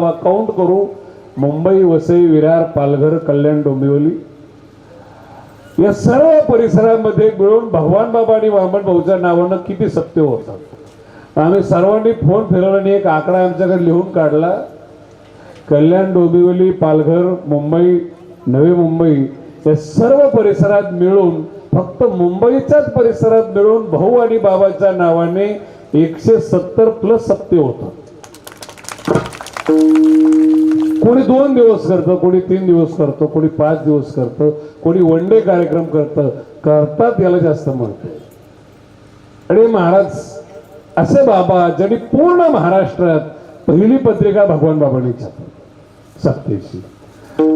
Count करू. मुंबई वसई विरार पालघर कल्याण डोंबिवली. या सर्व परिसरामध्ये मिळून भगवान बाबा आणि वामन भाऊच्या नावानं किती सत्य होतात आम्ही सर्वांनी फोन फिरवला आणि एक आकडा आमच्याकडे लिहून काढला. कल्याण डोंबिवली पालघर मुंबई नवी मुंबई या सर्व परिसरात मिळून फक्त मुंबईच्याच परिसरात मिळून भाऊ आणि बाबाच्या नावाने एकशे सत्तर प्लस सत्य होतं. कोणी दोन दिवस करतं कोणी तीन दिवस करतं कोणी पाच दिवस करतं कोणी वन डे कार्यक्रम करतं करतात याला जास्त म्हणतो आणि महाराज असे बाबा ज्यांनी पूर्ण महाराष्ट्रात पहिली पत्रिका भगवान बाबांनी छापली. सप्तेची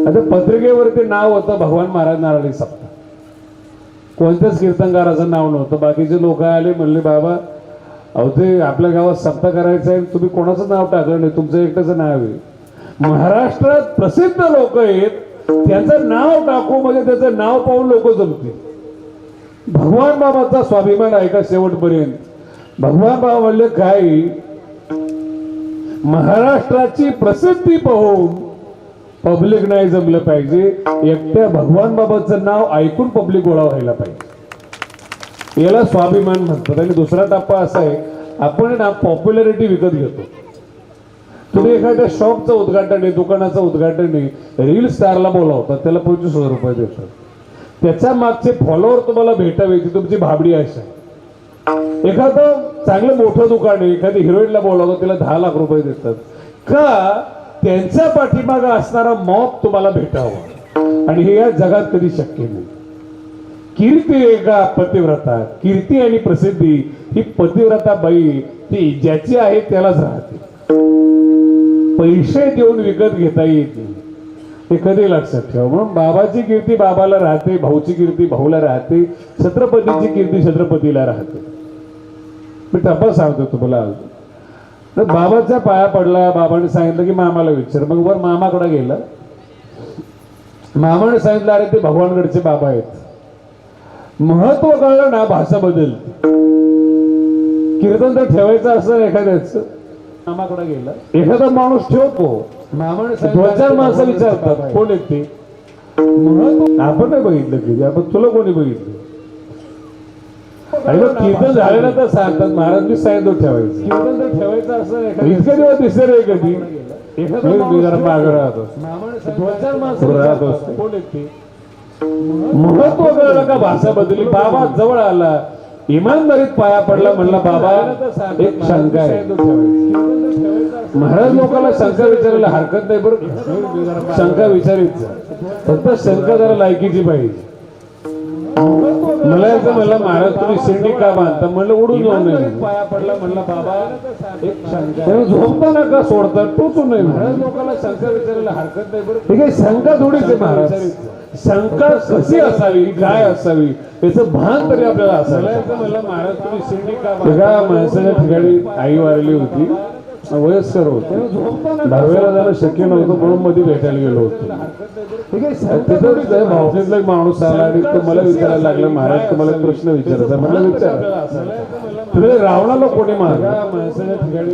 आता पत्रिकेवरती नाव होतं भगवान महाराज नारायणी सप्ता. कोणत्याच कीर्तनकाराचं नाव नव्हतं. बाकीचे लोक आले म्हणले बाबा अहो ते आपल्या गावात सप्ता करायचं आहे तुम्ही कोणाचं नाव टाकलं नाही? तुमचं एकट्याचं नाव आहे. महाराष्ट्रात प्रसिद्ध लोक आहेत. त्यांचं नाव टाकू म्हणजे त्याचं नाव पाहून लोक जमतील. भगवान बाबाचा स्वाभिमान ऐका शेवटपर्यंत? भगवान बाबा म्हणले काय? महाराष्ट्राची प्रसिद्धी पाहून पब्लिक नाही जमलं पाहिजे. एकट्या भगवान बाबाचं नाव ऐकून पब्लिक गोळा व्हायला पाहिजे. याला स्वाभिमान म्हणतात. आणि दुसरा टप्पा असा आहे आपण ना पॉप्युलॅरिटी विकत घेतो. तुम्ही एखाद्या शॉपचं उद्घाटन आहे दुकानाचं उद्घाटन आहे रील स्टारला बोलावतात त्याला पंचवीस हजार रुपये देतात. त्याच्या मागचे फॉलोअर तुम्हाला भेटावे ती तुमची भाबडी अशा एखादं चांगलं मोठं दुकान आहे एखादी हिरोईनला बोलावतो त्याला दहा लाख रुपये देतात. का त्यांच्या पाठीमागं असणारा मॉप तुम्हाला भेटावा? आणि हे या जगात कधी शक्य नाही. कीर्ती एका पतिव्रता? कीर्ती आणि प्रसिद्धी ही पतिव्रता बाई ती ज्याची आहे त्यालाच राहते. पैसे देऊन विकत घेता येतील ते कधी लक्षात ठेवा. म्हणून बाबाची कीर्ती बाबाला राहते भाऊची कीर्ती भाऊला राहते छत्रपतीची कीर्ती छत्रपतीला राहते. मी टप्पा सांगतो तुम्हाला. तर बाबाचा पाया पडला बाबाने सांगितलं की मामाला विचार. मग वर मामाकडे गेला. मामाने सांगितलं अरे ते भगवानगडचे बाबा आहेत. महत्त्व कळलं ना भाषा बदल कीर्तन तर ठेवायचं असं एखाद्याच. गेला. एखादा माणूस ठेवतो. दोन चार माणसं विचारतात कोण आहेत ते? आपण नाही बघितलं की आपण तुला कोणी बघितलं? आणि मग कीर्तन झाल्यानंतर सांगतात महाराज मी सांगितलं ठेवायचं. कीर्तन तर ठेवायचं असं इतके दिवस दिसते रे कधी? महत्त्व कळलं का भाषा बदलली? बाबा जवळ आला. इमानदारीत पाया पडला म्हणला बाबा एक शंका आहे. महाराज लोकांना शंका विचारायला हरकत नाही बरं शंका विचारायचं फक्त शंका जरा लायकीची पाहिजे. मला एकदा म्हणलं महाराज तुम्ही शिर्डी का बांधता? म्हणलं उडून जाऊ नये. पाया पडला म्हणला बाबा एक शंका झोपताना का सोडतात टोचून नाही महाराज लोकांना शंका विचारायला हरकत नाही बरं ठीक आहे शंका थोडीच आहे महाराज. शंका कशी असावी? काय असावी? याचं भान तरी आपल्याला असायला म्हणलं महाराज तुम्ही शिर्डी का एका माणसाच्या ठिकाणी आई वारली होती. वयस्कर होते. दहावीला जाणं शक्य नव्हतं म्हणून मध्ये भेटायला गेलो होतो. तिथं भावकीतला एक माणूस आला आणि तो मला विचारायला लागला महाराज तुम्हाला एक प्रश्न विचारायचा. म्हणलं विचार. तुम्ही रावणाला कोणी मारलं?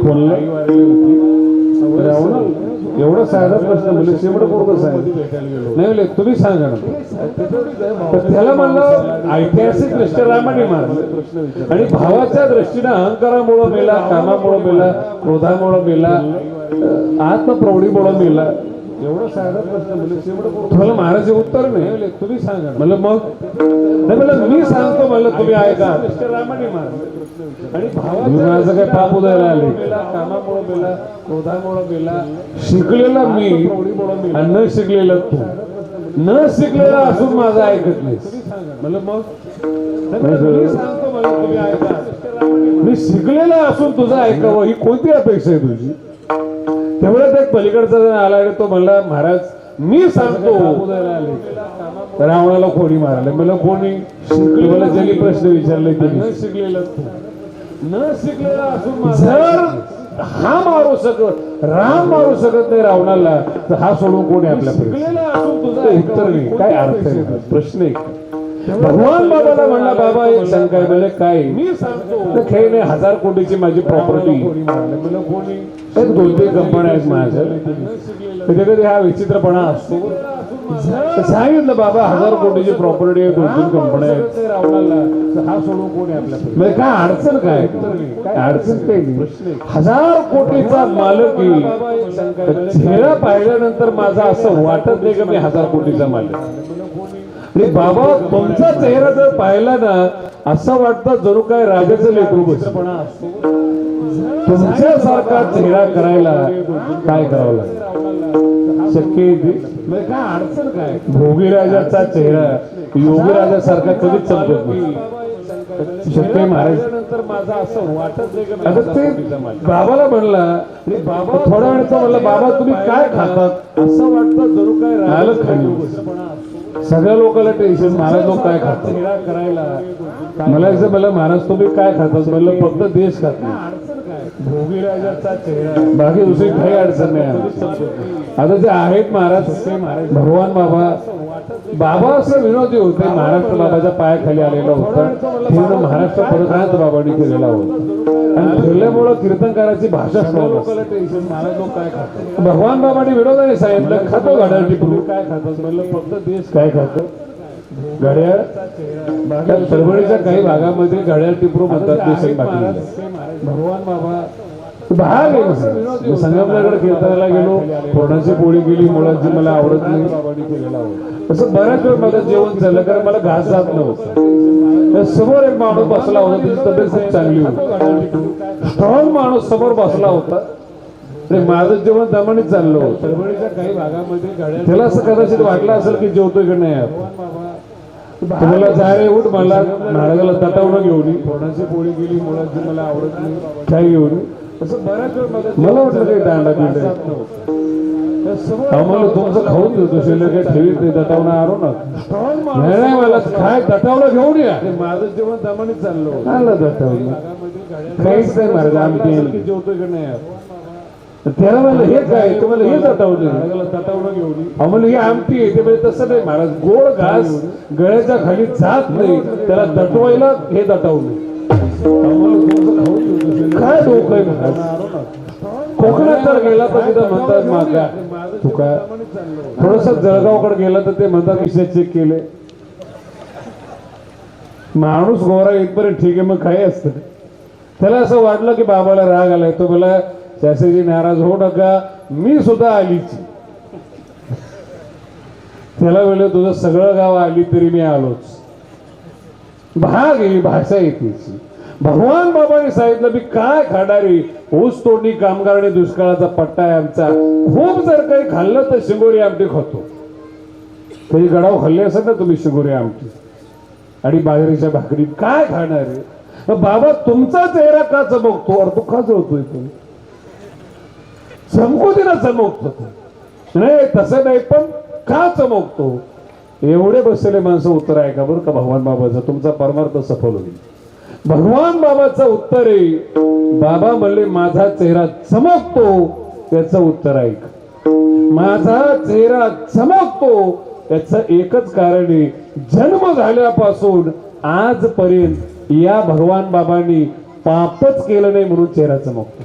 कोणला? रावणाला? एवढा साधा प्रश्न म्हणजे शेवट पूर्ण सांगितलं नाही तुम्ही सांगा ना. त्याला म्हणलं ऐतिहासिक दृष्ट्या रामाने मारलं. आणि भावाच्या दृष्टीने अहंकारामुळं मेला कामामुळं मेला क्रोधामुळं मेला आत्मप्रौढीमुळं मेला. एवढा साधा प्रश्न म्हणजे शेवट तुम्हाला महाराज उत्तर नाही तुम्ही सांगा. म्हणलं मग? नाही म्हणलं मी सांगतो म्हणलं तुम्ही ऐका. रामाने मारलं आणि भावाच्या माझं काय पाप उदायला आले? कामामुळं मेला क्रोधामुळं मेला शिकलेला मी आणि न शिकलेला तू. न शिकलेला असून माझं ऐकत नाही. म्हणलं मग? मी सांगतो म्हणलं तुम्ही ऐका. मी शिकलेला असून तुझं ऐकावं ही कोणती अपेक्षा आहे तुझी? तेवढ्यात एक पलीकडचा जण आला तो म्हणला महाराज मी सांगतो. रावणाला कोणी मारलं? मला कोणी? मला ज्यांनी प्रश्न विचारले ते न शिकलेलं न शिकलेला असून जर हा मारू शकत राम मारू शकत नाही रावणाला तर हा सोडून कोणी आपल्या उत्तर नाही. काय अर्थ आहे? प्रश्न आहे भगवान बाबाला म्हणला बाबा एक शंका आहे म्हणजे काय? मी सांगतो. खेळणे हजार कोटीची माझी प्रॉपर्टी कोणी? एक दोन तीन कंपन्या आहेत माझ्या कधी कधी हा विचित्रपणा असतो. सांगितलं बाबा हजार कोटीची प्रॉपर्टी आहे दोन तीन कंपन्या आहेत. हा सोडून कोण आहे म्हणजे काय अडचण काय? अडचण काही नाही? हजार कोटीचा मालक चेहरा पाहिल्यानंतर माझं असं वाटत नाही की मी हजार कोटीचा मालक आणि बाबा तुमचा चेहरा जर पाहिला ना असं वाटतं जणू काय राजाचं लेकरू बसलं. असतो. तुमच्यासारखा चेहरा करायला काय करावं लागेल? शक्य? म्हणजे काय अडचण काय? भोगीराजाचा चेहरा योगीराजासारखा कधीच चमकत नाही. शक्य महाराज. माझं असं वाटत नाही. बाबाला म्हणला बाबा थोड्या वेळचा म्हणला बाबा तुम्ही काय खातात? असं वाटतं जणू काय राजाचं खाली. सगळ्या लोकांना टेन्शन महाराज लोक काय खातात? करायला मला मला महाराज तुम्ही काय खातात? म्हणलं फक्त देश खात नाही. बाकी दुसरी काही अडचण नाही. आता जे आहेत महाराज भगवान बाबा बाबा असं विनोदी होते. महाराष्ट्र बाबाच्या पायाखाली आलेला होता. पूर्ण महाराष्ट्र परक्रांत बाबांनी केलेला होता. आणि फिरल्यामुळं कीर्तनकाराची भाषा भगवान बाबांनी विनोदाने सांगितलं खातो टिपरू काय देश काय खातो? घड्याळ परभणीच्या काही भागामध्ये घड्याळ टिपरू म्हणतात देशात बाकी भगवान बाबा. भाग आहे संगमनगर कीर्तनाला गेलो कोणाची पोळी गेली मुलांची मला आवडत नाही. असं बऱ्याच वेळ माझं जेवण चाललं कारण मला घास जात नव्हतं. समोर एक माणूस बसला होता त्याची तब्येत खूप चांगली होती. स्ट्रॉंग माणूस समोर बसला होता. माझं जेवण दमाने चाललं होतं. परभणीच्या काही भागामध्ये त्याला असं कदाचित वाटलं असेल की जेवतोय की नाही तुम्हाला जाय उठ मला. महाराजाला तटावणं घेऊन. कोणाची पोळी गेली मुलांची मला आवडत नाही. काय घेऊन? असं बऱ्याच वेळ मला वाटलं काही दांडा समोर आम्हाला तुमचं खाऊन देतो. शिल्लक काय ठेवीत नाही तटावणं आरो ना नाही नाही मला काय तटावलं घेऊन या. माझं जेवण दमाने चाललं भागामध्ये घड्याळ काहीच नाही महाराज आमटी असेल की नाही? त्याला म्हणलं हे काय तुम्हाला हे घेऊन ये. आम्हाला ही आमटी आहे. ते म्हणजे तसं नाही महाराज गोड घास गळ्याच्या खाली जात नाही. त्याला तटवायला हे शिल्लक. काय डोकं आहे महाराज. कोकणात जर गेला तर तिथं म्हणतात मागा. तू काय. थोडस जळगावकडे गेला तर ते म्हणतात विषय चेक केले माणूस गोरा इथपर्यंत ठीक आहे मग काय असतं. त्याला असं वाटलं की बाबाला राग आलाय. तो बोला शास्त्रीजी नाराज होऊ नका. मी सुद्धा आलीच. त्याला वेळ तुझं सगळं गाव आली तरी मी आलोच. भाग ही भाषा येतेची. भगवान बाबाने सांगितलं मी काय खाणारी ऊस तोडणी कामगार आणि दुष्काळाचा पट्टा आहे आमचा. खूप जर काही खाल्लं तर शिंगोरी आमटी खातो. तरी गडाव खाल्ले असेल ना तुम्ही शिंगोरी आमटी. आणि बाजरीच्या भाकरी काय खाणार आहे? बाबा तुमचा चेहरा का चमकतो? अरे तू का जळतोय तुम्ही चमकू दे ना चमकतो नाही तसं नाही पण का चमकतो? एवढे बसलेले माणसं उत्तर आहे का बरं का भगवान बाबाचं? तुमचा परमार्थ सफल होईल. भगवान बाबाचं उत्तर आहे बाबा म्हणले माझा चेहरा चमकतो. त्याचं उत्तर ऐक माझा चेहरा चमकतो. त्याचं एकच कारण आहे जन्म झाल्यापासून आजपर्यंत या भगवान बाबांनी पापच केलं नाही म्हणून चेहरा चमकतो.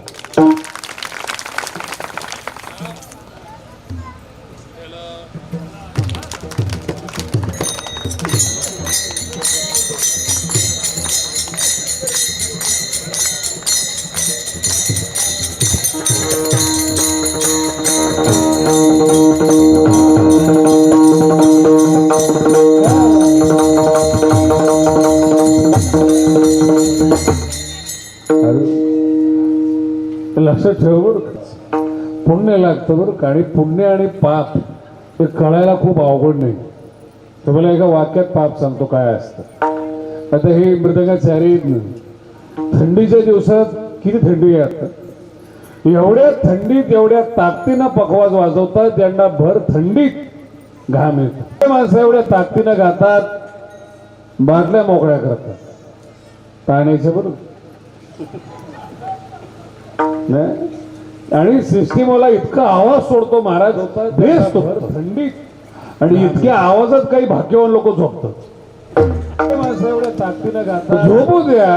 लक्षात ठेव बरं पुण्य लागतं बरं का. आणि पुण्य आणि पाप हे कळायला खूप अवघड नाही. तुम्हाला एका वाक्यात पाप सांगतो काय असतं. आता हे मृदंगाचारी आहेत थंडीच्या दिवसात किती थंडी आहे आता एवढ्या थंडीत एवढ्या ताकदीनं पखवाज वाजवतात त्यांना भर थंडीत घाम येतो. माणसं एवढ्या ताकदीनं गातात बाटल्या मोकळ्या करतात. पाण्याच्या बरोबर नाही? आणि सिस्टीमला इतका आवाज सोडतो महाराज. बेस तो थंडीत आणि इतक्या आवाजात काही भाग्यवान लोक झोपतात. माणसं एवढ्या ताकदीनं गातात. झोपू द्या.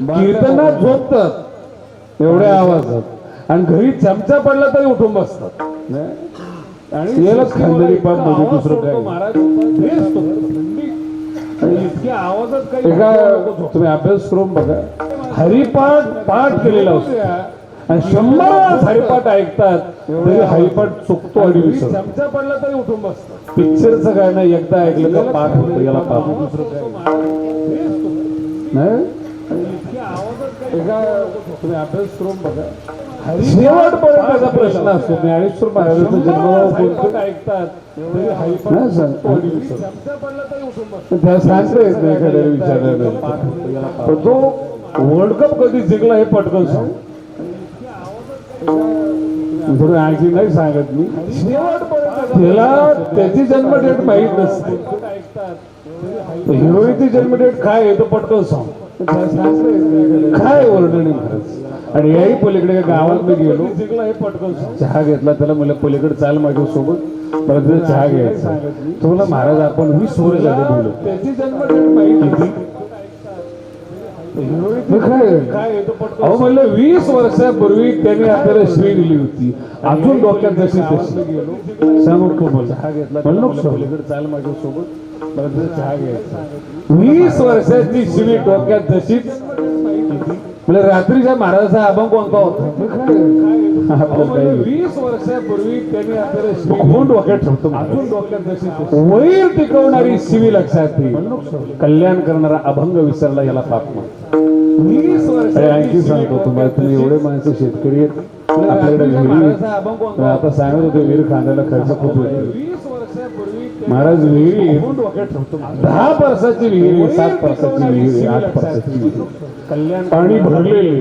कीर्तनात झोपतात. एवढ्या आवाजात. आणि घरी चमचा पडला तरी उठून बसतात. आणि इतका पापमध्ये आवाज दुसरं काय? महाराज. थंडी. इतक्या आवाजात काही. तुम्ही अभ्यास करून बघा. हरिपाठ पाठ केलेला असतो. आणि शंभर हरिपाठ ऐकतात तरी हरिपाठ चुकतो आणि विसरतो. चमचा पडला तरी उठून पिक्चरचं काय नाही एकदा ऐकलं का पाठ होतं याला पाठ. नाही. अभ्यास बघा. प्रश्न असतो ज्ञानेश्वर महाराजांचा ऐकतात तरी नाही तरी त्या सांगता येत एखाद्याला पण तो वर्ल्ड कप कधी जिंकला हे पटकन सांग. थोडं आणखी नाही सांगत मी. त्याला त्याची जन्म डेट माहीत नसते. हिरोईनची जन्म डेट काय आहे तो पटकन सांग. काय वर्णनी महाराज आणि याही पलीकडे गावात मी गेलो. हे. चहा घेतला त्याला म्हणलं पलीकडे चाल माझ्या सोबत परत तिथे चहा घ्यायचा. तो महाराज आपण वीस वर्ष झाले बोलू त्याची जन्म डेट माहिती काय अहो म्हणलं वीस वर्षापूर्वी त्यांनी आपल्याला श्री दिली होती. अजून डोक्यात जशी तशी. सांगू तू मला चहा घेतला चाल माझ्या सोबत परत चहा घ्यायचा वीस वर्षाची शिवी डोक्यात जशीच. म्हणजे रात्रीच्या महाराजाचा अभंग कोणता होता वीस वर्षापूर्वी त्यांनी आपल्याला वैर टिकवणारी शिवी लक्षात येईल कल्याण करणारा अभंग विसरला याला पाप. वीस अरे आणखी सांगतो तुम्हाला तुम्ही एवढे माणसं शेतकरी आहेत. आपल्याकडे कोणता आहेत. आता सांगत होते विहीर खांद्याला खर्च खूप वर्षापूर्वी महाराज विहिरी दहा परसाची विहीर सात परसाची विहीर आठ परसाची विहीर आहे. कल्याण पाणी भरलेले.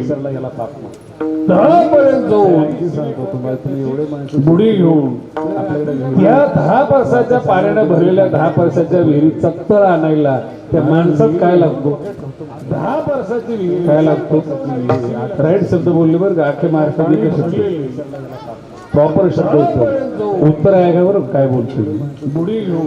दहा पर्यंत जाऊन आणखी सांगतो तुम्हाला तुम्ही एवढे माणसं बुडी घेऊन आपल्याकडे त्या दहा परसाच्या पाण्याने भरलेल्या दहा परसाच्या विहिरीचा तळ आणायला त्या माणसात काय लागतो? दहा वर्षाची विहीर काय लागतो? राईट शब्द बोलले बरं का अख्खे महाराष्ट्रात प्रॉपर शब्द होतो. उत्तर आहे का बरं काय बोलतो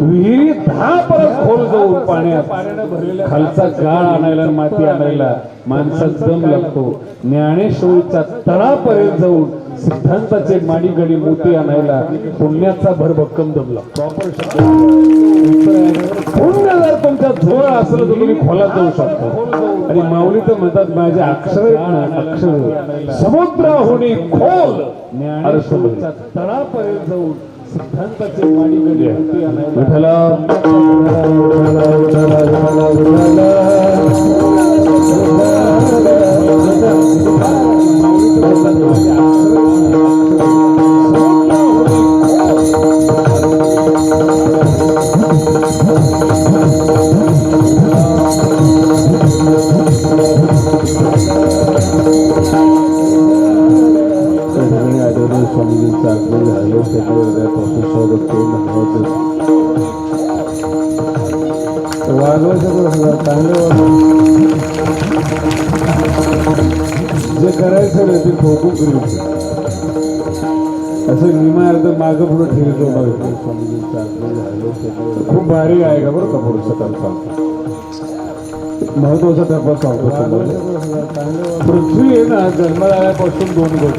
विहिरी दहा परत खोल जाऊन पाण्यात खालचा गाळ आणायला आणि माती आणायला माणसात दम लागतो. ज्ञानेश्वरीचा तळापर्यंत जाऊन सिद्धांताचे माणिगणी मोती आणायला पुण्याचा भरभक्कम दम लागतो प्रॉपर शब्द? पुण्य जर तुमच्या जवळ असलं तर तुम्ही खोलात जाऊ शकता. आणि माऊली तर म्हणतात माझे अक्षर अक्षर. समुद्राहुनी खोल. अर्थ. तळापर्यंत जाऊन सिद्धांताचे माणिगणी मोती आणायला बरं का महत्त्वाचा टप्पा सांगतो तुम्हाला. पृथ्वी आहे ना जन्माला आल्यापासून दोन गट.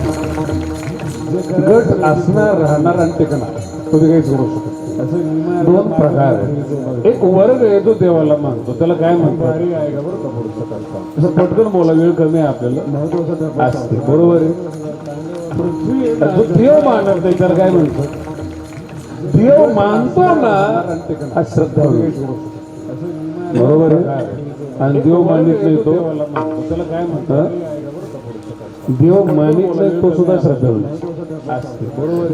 गट असणार राहणार आणि टिकणार तुम्ही काहीच करू शकत असं दोन प्रकार आहेत. एक वर्ग आहे तो देवाला मानतो. त्याला काय म्हणतो असं पटकन बोला वेळ कमी आहे आपल्याला. महत्त्वाचा असते. बरोबर आहे. जो देव मानत नाही त्याला काय म्हणतो देव मानतो ना हा श्रद्धा बरोबर आहे? आणि देव मानित नाही तो. त्याला काय देव मानित नाही तो सुद्धा श्रद्धा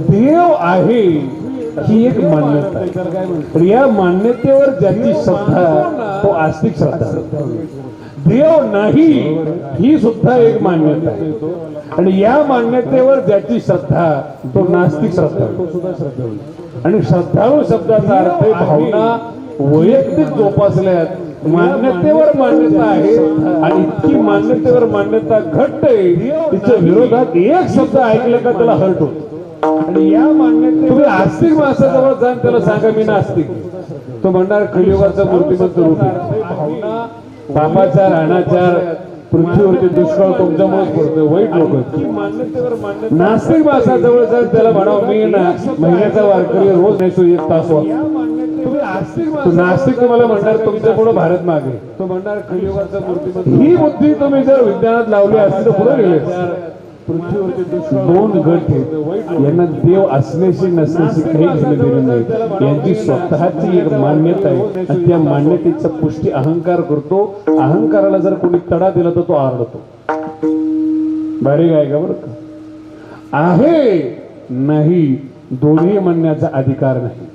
देव आहे ही एक मान्यता. तर या मान्यतेवर ज्याची श्रद्धा तो आस्तिक श्रद्धा. देव नाही ही सुद्धा एक मान्यता. आहे आणि या मान्यतेवर ज्याची श्रद्धा तो नास्तिक श्रद्धा. तो सुद्धा श्रद्धा आणि श्रद्धाळू शब्दाचा अर्थ आहे भावना वैयक्तिक जोपासल्यात मान्यतेवर मान्यता आहे. आणि इतकी मान्यतेवर मान्यता घट्ट आहे तिच्या विरोधात एक शब्द ऐकलं का त्याला हर्ट होतो. आणि या मान्यते आस्तिक माणसाजवळ जाऊन त्याला सांगा मी नास्तिक. तो म्हणणार कलियुगाचा मूर्तिमंत रूप आहे. भावना पापाचार अनाचार पृथ्वीवरती दुष्काळ तुमच्यामुळेच पडतोय वाईट लोक नास्तिक मासा जवळ जाईल त्याला म्हणावं मी महिन्याचा वारकरी रोज नेसो एक तास तो नास्तिक तुम्हाला म्हणणार तुमच्यापुढे भारत मागे. तो म्हणणार ही बुद्धी तुम्ही जर विज्ञानात लावली असती तर पुढे गेले. दोन गट आहेत यांना देव असण्याशी नसण्याशी काही घेणं देणं नाही यांची स्वतःची एक मान्यता आहे आणि त्या मान्यतेचा पुष्टी अहंकार करतो अहंकाराला जर कोणी तडा दिला तर तो आरडतो बारीक आहे का बरं का आहे नाही दोन्ही म्हणण्याचा अधिकार नाही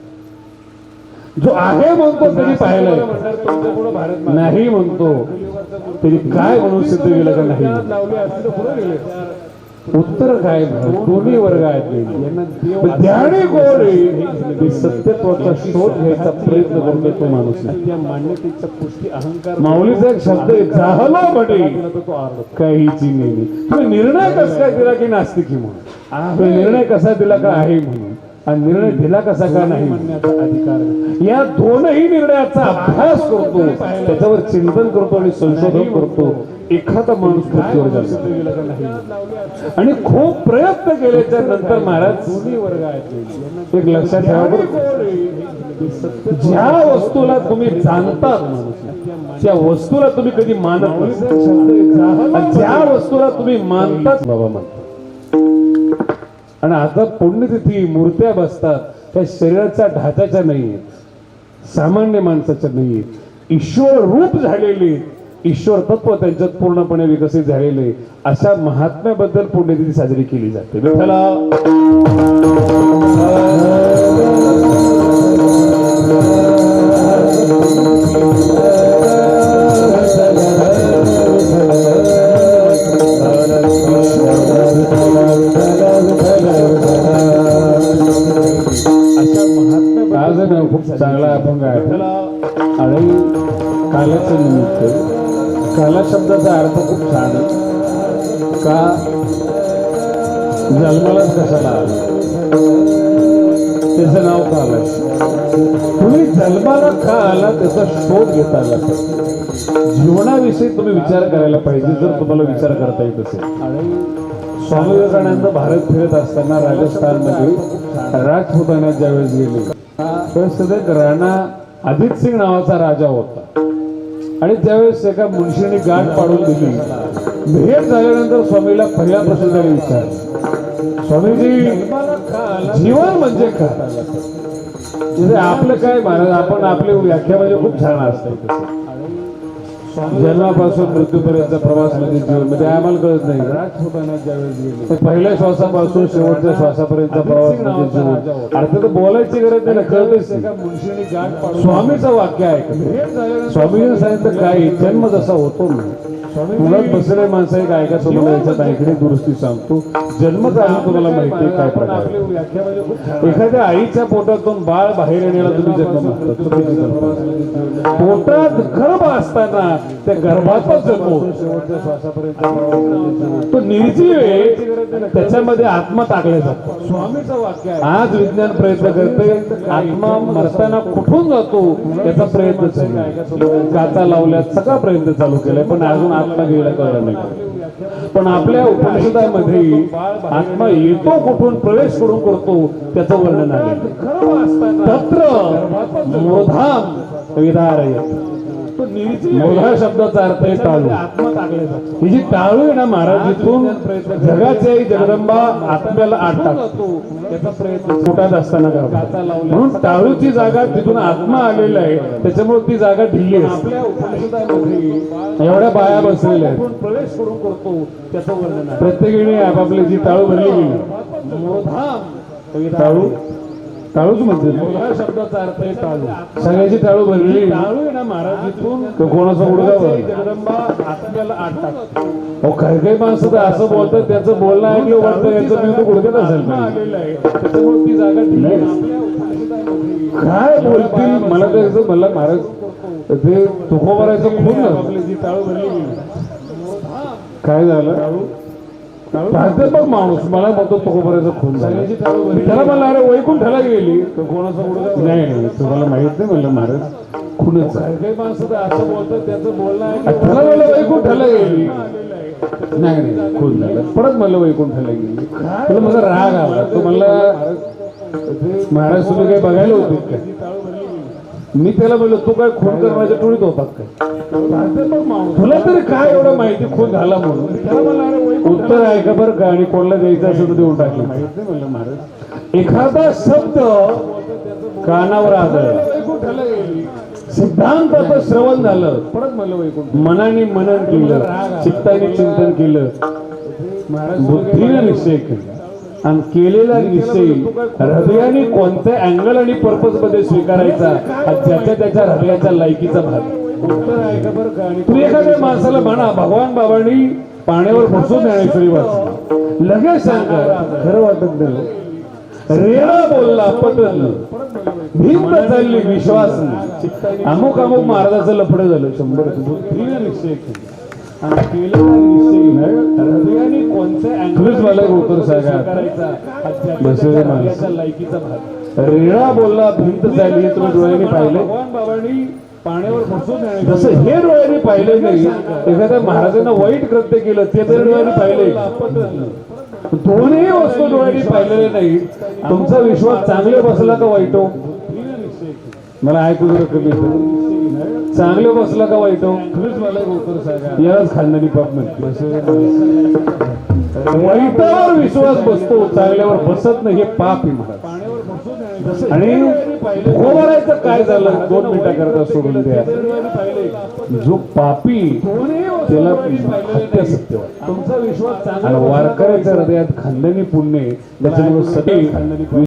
जो आहे म्हणतो तरी पाहिलंय भारत नाही म्हणतो तरी काय म्हणून सिद्ध केलं का नाही उत्तर काय दोन्ही वर्ग आहेत. ज्ञानी ते सत्यत्वाचा शोध घ्यायचा प्रयत्न करतोय तो माणूस. नाही त्या मान्यतेचा पुष्टी अहंकार माऊलीचा एक शब्द आहे तो आरडतो काहीची तुम्ही निर्णय कसा काय दिला की नास्तिकी म्हणून? निर्णय कसा दिला का आहे म्हणून? आणि निर्णय दिला कसा का नाही? अधिकार. या दोनही निर्णयाचा अभ्यास करतो त्याच्यावर चिंतन करतो आणि संशोधन करतो. एखादा माणूस पृथ्वीवर जातो. आणि खूप प्रयत्न केल्याच्यानंतर महाराज दोन्ही वर्ग आहेत. एक लक्षात ठेवा. ज्या वस्तूला तुम्ही जाणतात त्या वस्तूला तुम्ही कधी मानत ज्या वस्तूला तुम्ही मानतात बाबा मानतात आणि आता पुण्यतिथी मूर्त्या बसतात. त्या शरीराच्या ढाच्याच्या नाही आहेत सामान्य माणसाच्या नाही आहेत ईश्वर रूप झालेले ईश्वर तत्व त्यांच्यात पूर्णपणे विकसित झालेले अशा महात्म्याबद्दल पुण्यतिथी साजरी केली जाते. चांगला अभंग आहे. आणि कालाचं निमित्त. काला शब्दाचा अर्थ खूप छान आहे. का? जन्मालाच कशाला आला? त्याचं नाव कालच. तुम्ही जन्माला का आला त्याचा शोध घेता आला जीवनाविषयी तुम्ही विचार करायला पाहिजे जर तुम्हाला विचार करता येत असेल. आणि स्वामी विवेकानंद भारत फिरत असताना राजस्थानमध्ये राजपुताना ज्यावेळेस गेले त्यावेळेस राणा अजित सिंग नावाचा राजा होता. आणि त्यावेळेस एका मुंशीने गाठ पाडून दिली. भेट झाल्यानंतर स्वामीला पहिला प्रश्न त्याने विचारला. स्वामीजी जीवन म्हणजे काय? आपलं काय महाराज आपण आपली व्याख्या म्हणजे खूप छान असते. जन्मापासून मृत्यूपर्यंत प्रवास म्हणजे जीवन म्हणजे आम्हाला कळत नाही. तर पहिल्या श्वासापासून शेवटच्या श्वासापर्यंत प्रवास म्हणजे जीवन. अर्थात तर बोलायची गरज नाही पाडून स्वामीचं वाक्य आहे. स्वामीने सांगितलं काय जन्म जसा होतो ना मुलात बसलेल्या माणसं एक ऐका तुम्हाला याच्यात ऐकणे दुरुस्ती सांगतो. जन्मच आहे तुम्हाला माहिती काय प्रकार एखाद्या आईच्या पोटातून बाळ बाहेर येण्याला तुम्ही जन्म म्हणता चुकीची कल्पना. पोटात गर्भ असताना त्या गर्भातच जन्म. तो निर्जीव आहे त्याच्यामध्ये आत्मा टाकले जातो. स्वामीचं वाक्य आहे. आज विज्ञान प्रयत्न करते आत्मा मरताना कुठून जातो याचा प्रयत्न चालू आहे. काचा लावल्यात सगळा प्रयत्न चालू केलाय पण अजून आत्मा गेला कळलं नाही. पण आपल्या उपनिषदामध्ये आत्मा येतो कुठून प्रवेश करून करतो त्याचं वर्णन आहे तत्र मोधाम विदारयत. मोधा शब्दाचा अर्थ आहे टाळू. ही जी टाळू आहे ना महाराज इथून जगाची जगदंबा आत्म्याला आत टाकतो. त्याचा प्रयत्न पोटात असताना करतात. म्हणून टाळूची जागा तिथून आत्मा आलेला आहे त्याच्यामुळे ती जागा ढिल्ली असते उपनिषदामध्ये एवढ्या बाया बसलेल्या आहेत. प्रवेश करून करतो त्याचं वर्णन आहे. प्रत्येकीने आपापली जी टाळू भरली गेली. टाळू टाळूच म्हणते. शब्दाचा अर्थ आहे टाळू. सगळ्याची टाळू भरली टाळू आहे ना महाराज इथून कोणाचा भरला जगदंबा टाकतो. अहो काही काही माणसं तर असं बोलतात त्याचं बोलणं ऐकलं वाटतं याचं मी तो गुडघ्यात असेल त्याच्यामुळे ती जागा आहे. काय बोलतील? मला तर असं मला महाराज ते तुकोबारायचं खून झालं. आपली जी टाळू भरली काय झालं? प्राध्यापक माणूस मला म्हणतो तुकोबारायचं खून झालं. त्याला म्हणलं अरे गेली. तर कोणाचा गुडघा नाही नाही तुम्हाला माहीत नाही म्हणलं महाराज खूनच काही माणसं तर असं बोलतात त्यांचं बोलणं की त्याला मला वैकुंठाला गेली. नाही नाही खून झालं. परत मला वैकुंठाला गेली. तुला माझा राग आला. तो मला महाराज तुम्ही काही बघायला होते काय मी त्याला म्हणलं तू काय खून करण्याच्या टोळीत होतात काय? तुला तरी काय एवढं माहिती खून झाला म्हणून? उत्तर आहे का बरं का? आणि कोणाला द्यायचं असेल तर देऊन टाकलं. एखादा शब्द कानावर आदळला. सिद्धांताचं श्रवण झालं. परत म्हणलं मनाने मनन केलं. चित्ताने चिंतन केलं. बुद्धीने निश्चय केला. आणि केलेला निश्चय हृदयाने कोणत्या अँगल आणि पर्पजमध्ये स्वीकारायचा? हा त्याच्या हृदयाच्या लायकीचा भाग. तू एखाद्या माणसाला म्हणा भगवान बाबांनी पाण्यावर बसून ज्ञानेश्वरी वाचली. लगेच सांगा खरं वाटत नाही. रेडा बोलला पटल भिंत चालली विश्वास अमुक अमुक महाराजाचं लफडं झालं शंभर निश्चय हृदयाने कोणत्या. लायकीचा भाग. रेडा बोलला भिंत चालली तुम्ही डोळ्याने पाहिले. भगवान बाबांनी पाण्यावर बसून जसं हे डोळ्याने पाहिले नाही एखाद्या महाराजांना वाईट कृत्य केलं ते तरी डोळ्याने पाहिले. दोन्ही वस्तू डोळ्याने पाहिलेले नाही. तुमचा विश्वास चांगले बसला का वाईट हो? मला ऐकू कमी. चांगले बसला का वाईट? यालाच खानदानी पाप म्हणते वाईटावर विश्वास बसतो चांगल्यावर बसत नाही हे पाप आहे आणि खोबरायचं काय झालं? दोन मिनिटाकरता सोडून द्या. जो पापी त्याला पाहिलेले सत्य वाटतं. आणि वारकऱ्याच्या हृदयात खानदानी पुण्य. त्याच्यामुळे सगळी